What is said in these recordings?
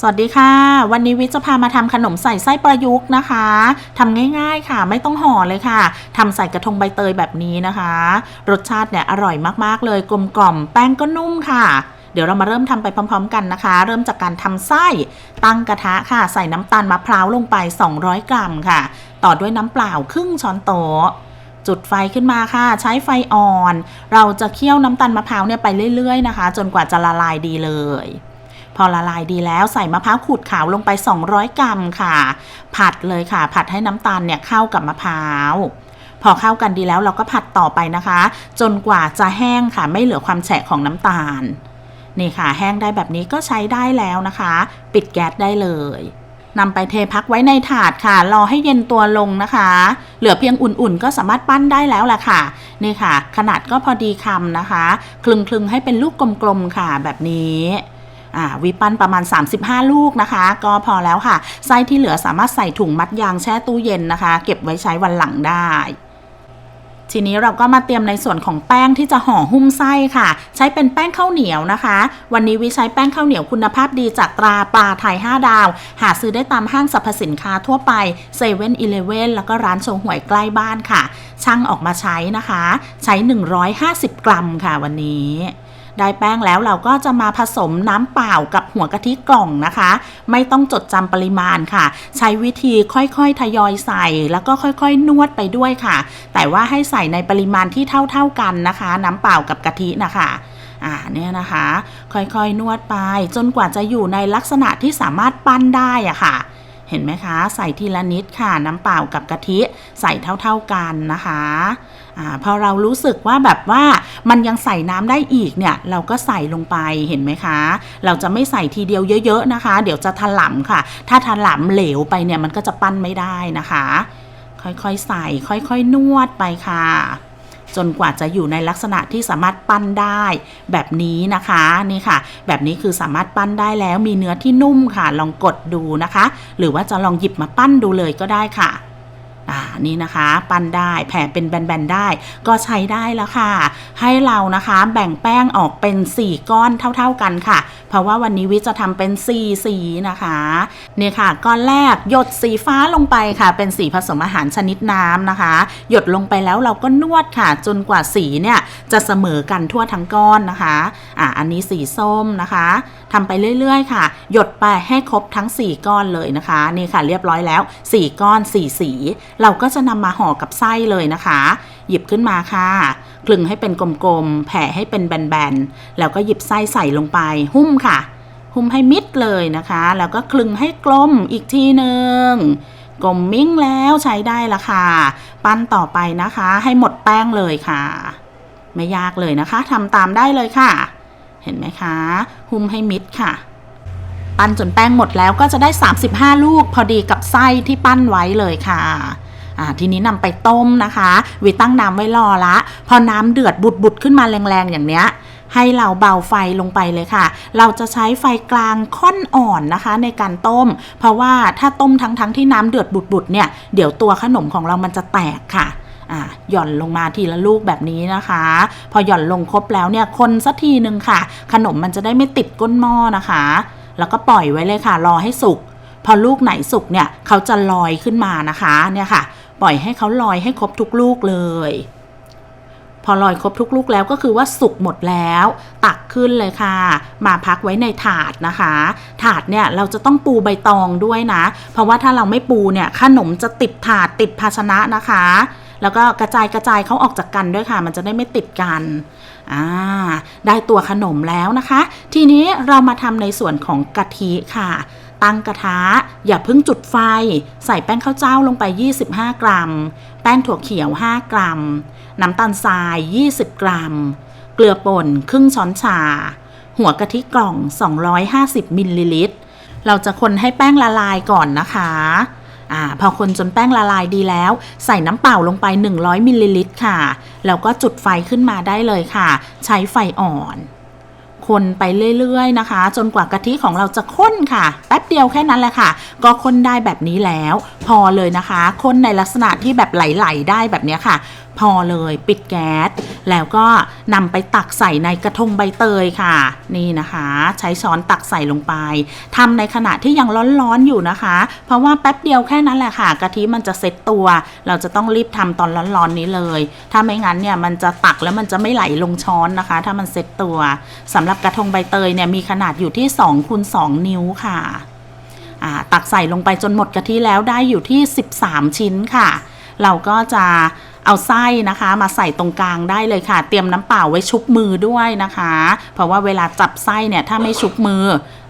สวัสดีค่ะ วันนี้วิทย์จะพามาทำขนมใส่ไส้ประยุกต์นะคะทำง่ายๆค่ะไม่ต้องห่อเลยค่ะทำใส่กระทงใบเตยแบบนี้นะคะ รสชาติเนี่ยอร่อยมากๆเลยกลมกล่อมแป้งก็นุ่มค่ะ เดี๋ยวเรามาเริ่มทำไปพร้อม ๆ กันนะคะ เริ่มจากการทำไส้ตั้งกระทะค่ะ ใส่น้ำตาลมะพร้าวลงไป 200 กรัมค่ะ ต่อด้วยน้ำเปล่าครึ่งช้อนโต๊ะจุดไฟขึ้นมาค่ะ ใช้ไฟอ่อน เราจะเคี่ยวน้ำตาลมะพร้าวเนี่ยไปเรื่อยๆนะคะ จนกว่าจะละลายดีเลย พอละลายดีแล้วใส่มะพร้าวขูดขาวลงไป 200 กรัมค่ะ ผัดเลยค่ะ ผัดให้น้ำตาลเนี่ยเข้ากับมะพร้าวพอเข้ากันดีแล้วเราก็ผัดต่อไปนะคะ จนกว่าจะแห้งค่ะ ไม่เหลือความแฉะของน้ำตาลนี่ค่ะ แห้งได้แบบนี้ก็ใช้ได้แล้วนะคะ ปิดแก๊สได้เลยนำไปเทพักไว้ในถาดค่ะ รอให้เย็นตัวลงนะคะ เหลือเพียงอุ่นๆ ก็สามารถปั้นได้แล้วแหละค่ะ นี่ค่ะ ขนาดก็พอดีคำนะคะ คลึงๆให้เป็นลูกกลมๆค่ะแบบนี้ วิปั้นประมาณ 35 ลูกนะคะ ก็พอแล้วค่ะ ไส้ที่เหลือสามารถใส่ถุงมัดยางแช่ตู้เย็นนะคะ เก็บไว้ใช้วันหลังได้ทีนี้เราก็มาเตรียมในส่วนของแป้งที่จะห่อหุ้มไส้ค่ะ ใช้เป็นแป้งข้าวเหนียวนะคะ วันนี้วิใช้แป้งข้าวเหนียวคุณภาพดีจากตราปลาไทย 5 ดาว หาซื้อได้ตามห้างสรรพสินค้าทั่วไปเซเว่นอีเลเว่นแล้วก็ร้านโชว์หวยใกล้บ้านค่ะช่างออกมาใช้นะคะ ใช้ 150 กรัมค่ะวันนี้ ได้แป้งแล้วเราก็จะมาผสมน้ำเปล่ากับหัวกะทิกล่องนะคะ ไม่ต้องจดจำปริมาณค่ะ ใช้วิธีค่อยๆทยอยใส่ แล้วก็ค่อยๆ นวดไปด้วยค่ะ แต่ว่าให้ใส่ในปริมาณที่เท่าๆกันนะคะ น้ำเปล่ากับกะทินะคะอ่าเนี่ยนะคะ ค่อยๆนวดไป จนกว่าจะอยู่ในลักษณะที่สามารถปั้นได้อะค่ะ เห็นไหมคะ ใส่ทีละนิดค่ะ น้ำเปล่ากับกะทิใส่เท่าๆกันนะคะ อ่าพอเรารู้สึกว่าแบบว่ามันยังใส่น้ำได้อีกเนี่ย เราก็ใส่ลงไปเห็นไหมคะ เราจะไม่ใส่ทีเดียวเยอะๆนะคะ เดี๋ยวจะถลำค่ะ ถ้าถลำเหลวไปเนี่ยมันก็จะปั้นไม่ได้นะคะ ค่อยๆใส่ค่อยๆนวดไปค่ะจนกว่าจะอยู่ในลักษณะที่สามารถปั้นได้แบบนี้นะคะนี่ค่ะ แบบนี้คือสามารถปั้นได้แล้วมีเนื้อที่นุ่มค่ะ ลองกดดูนะคะ หรือว่าจะลองหยิบมาปั้นดูเลยก็ได้ค่ะ อ่านี่นะคะปั้นได้แผ่เป็นแบนๆได้ ก็ใช้ได้แล้วค่ะ ให้เรานะคะแบ่งแป้งออกเป็น 4 ก้อนเท่า ๆกันค่ะ เพราะว่าวันนี้วิจะทำเป็น 4 สีนะคะเนี่ยค่ะ ก้อนแรกหยดสีฟ้าลงไปค่ะ เป็นสีผสมอาหารชนิดน้ำนะคะ หยดลงไปแล้วเราก็นวดค่ะ จนกว่าสีเนี่ย จะเสมอกันทั่วทั้งก้อนนะคะอ่าอันนี้สีส้มนะคะทำไปเรื่อยๆ ค่ะ หยดไปให้ครบทั้ง 4 ก้อนเลยนะคะนี่ค่ะเรียบร้อยแล้ว 4 ก้อน 4 สี เราก็จะนำมาห่อกับไส้เลยนะคะ หยิบขึ้นมาค่ะคลึงให้เป็นกลมๆแผ่ให้เป็นแบนๆแล้วก็หยิบไส้ใส่ลงไป หุ้มค่ะ หุ้มให้มิดเลยนะคะ แล้วก็คลึงให้กลมอีกทีหนึ่งกลมมิ้งแล้วใช้ได้ละค่ะ ปั้นต่อไปนะคะ ให้หมดแป้งเลยค่ะ ไม่ยากเลยนะคะทำตามได้เลยค่ะ เห็นไหมคะ หุ้มให้มิดค่ะ ปั้นจนแป้งหมดแล้วก็จะได้ 35 ลูกพอดีกับไส้ที่ปั้นไว้เลยค่ะทีนี้นำไปต้มนะคะ วิตั้งน้ำไว้รอละ พอน้ำเดือดบุดบุดขึ้นมาแรงๆ อย่างเนี้ย ให้เราเบาไฟลงไปเลยค่ะ เราจะใช้ไฟกลางค่อนอ่อนนะคะ ในการต้ม เพราะว่าถ้าต้มทั้งๆทที่น้ำเดือดบุดๆเนี่ย เดี๋ยวตัวขนมของเรามันจะแตกค่ะ อ่าหย่อนลงมาทีละลูกแบบนี้นะคะ พอหย่อนลงครบแล้วเนี่ยคนสักทีหนึ่งค่ะ ขนมมันจะได้ไม่ติดก้นหม้อนะคะ แล้วก็ปล่อยไว้เลยค่ะ รอให้สุกพอลูกไหนสุกเนี่ยเขาจะลอยขึ้นมานะคะเนี่ยค่ะ ปล่อยให้เขาลอยให้ครบทุกลูกเลย ลอยครบทุกลูกแล้วก็คือว่าสุกหมดแล้ว ตักขึ้นเลยค่ะ มาพักไว้ในถาดนะคะ ถาดเนี่ยเราจะต้องปูใบตองด้วยนะ เพราะว่าถ้าเราไม่ปูเนี่ยขนมจะติดถาดติดภาชนะนะคะ แล้วก็กระจายกระจายเขาออกจากกันด้วยค่ะ มันจะได้ไม่ติดกันอ่าได้ตัวขนมแล้วนะคะ ทีนี้เรามาทำในส่วนของกะทิค่ะ ตั้งกระทะ อย่าเพิ่งจุดไฟ ใส่แป้งข้าวเจ้าลงไป 25 กรัม แป้งถั่วเขียว 5 กรัม น้ำตาลทราย 20 กรัม เกลือป่นครึ่งช้อนชา หัวกะทิกล่อง 250 มิลลิลิตร เราจะคนให้แป้งละลายก่อนนะคะอ่าพอคนจนแป้งละลายดีแล้ว ใส่น้ำเปล่าลงไป 100มิลลิลิตรค่ะ แล้วก็จุดไฟขึ้นมาได้เลยค่ะ ใช้ไฟอ่อน คนไปเรื่อยๆนะคะ จนกว่ากะทิของเราจะข้นค่ะ แป๊บเดียวแค่นั้นแหละค่ะ ก็ข้นได้แบบนี้แล้ว พอเลยนะคะข้นในลักษณะที่แบบไหลๆได้แบบนี้ค่ะ พอเลยปิดแก๊ส แล้วก็นำไปตักใส่ในกระทงใบเตยค่ะ นี่นะคะ ใช้ช้อนตักใส่ลงไปทำในขณะที่ยังร้อนๆอยู่นะคะ เพราะว่าแป๊บเดียวแค่นั้นแหละค่ะกะทิมันจะเซ็ตตัว เราจะต้องรีบทำตอนร้อนๆนี้เลย ถ้าไม่งั้นเนี่ยมันจะตักแล้วมันจะไม่ไหลลงช้อนนะคะ ถ้ามันเซ็ตตัวสำหรับกระทงใบเตยเนี่ยมีขนาดอยู่ที่2คูณ2นิ้วค่ะตักใส่ลงไปจนหมดกะทิแล้วได้อยู่ที่ 13 ชิ้นค่ะ เราก็จะ เอาไส้นะคะมาใส่ตรงกลางได้เลยค่ะ เตรียมน้ำเปล่าไว้ชุบมือด้วยนะคะ เพราะว่าเวลาจับไส้เนี่ยถ้าไม่ชุบมือ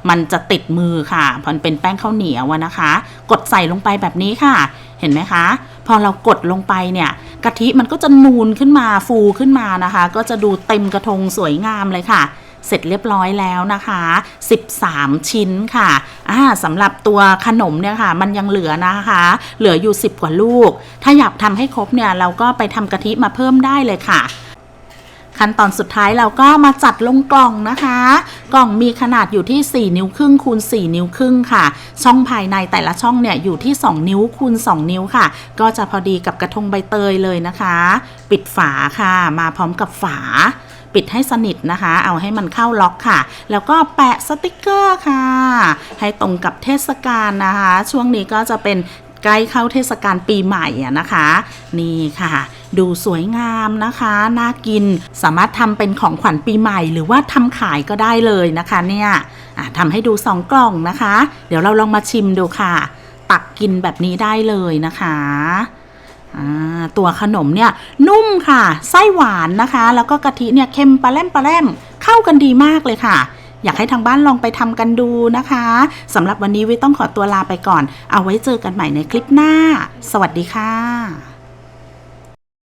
มันจะติดมือค่ะเพราะมันเป็นแป้งข้าวเหนียวอะนะคะ กดใส่ลงไปแบบนี้ค่ะ เห็นไหมคะ พอเรากดลงไปเนี่ยกะทิมันก็จะนูนขึ้นมาฟูขึ้นมานะคะ ก็จะดูเต็มกระทงสวยงามเลยค่ะ เสร็จเรียบร้อยแล้วนะคะ 13 ชิ้นค่ะอ่าสำหรับตัวขนมเนี่ยค่ะ มันยังเหลือนะคะ เหลืออยู่ 10 กว่าลูก ถ้าอยากทำให้ครบเนี่ย เราก็ไปทำกะทิมาเพิ่มได้เลยค่ะขั้นตอนสุดท้ายเราก็มาจัดลงกล่องนะคะ กล่องมีขนาดอยู่ที่ 4 นิ้วครึ่งคูณ 4 นิ้วครึ่งค่ะ ช่องภายในแต่ละช่องเนี่ยอยู่ที่ 2 นิ้วคูณ 2 นิ้วค่ะ ก็จะพอดีกับกระทงใบเตยเลยนะคะ ปิดฝาค่ะ มาพร้อมกับฝา ปิดให้สนิทนะคะ เอาให้มันเข้าล็อกค่ะ แล้วก็แปะสติกเกอร์ค่ะ ให้ตรงกับเทศกาลนะคะ ช่วงนี้ก็จะเป็นใกล้เข้าเทศกาลปีใหม่อะนะคะ นี่ค่ะ ดูสวยงามนะคะ น่ากินสามารถทำเป็นของขวัญปีใหม่ หรือว่าทำขายก็ได้เลยนะคะเนี่ยทำให้ดูสองกล่องนะคะ เดี๋ยวเราลองมาชิมดูค่ะ ตักกินแบบนี้ได้เลยนะคะ ตัวขนมเนี่ยนุ่มค่ะ ไส้หวานนะคะ แล้วก็กะทิเนี่ยเค็มปลาแรมปลาแรมเข้ากันดีมากเลยค่ะ อยากให้ทางบ้านลองไปทำกันดูนะคะสำหรับวันนี้วิต้องขอตัวลาไปก่อน เอาไว้เจอกันใหม่ในคลิปหน้า สวัสดีค่ะ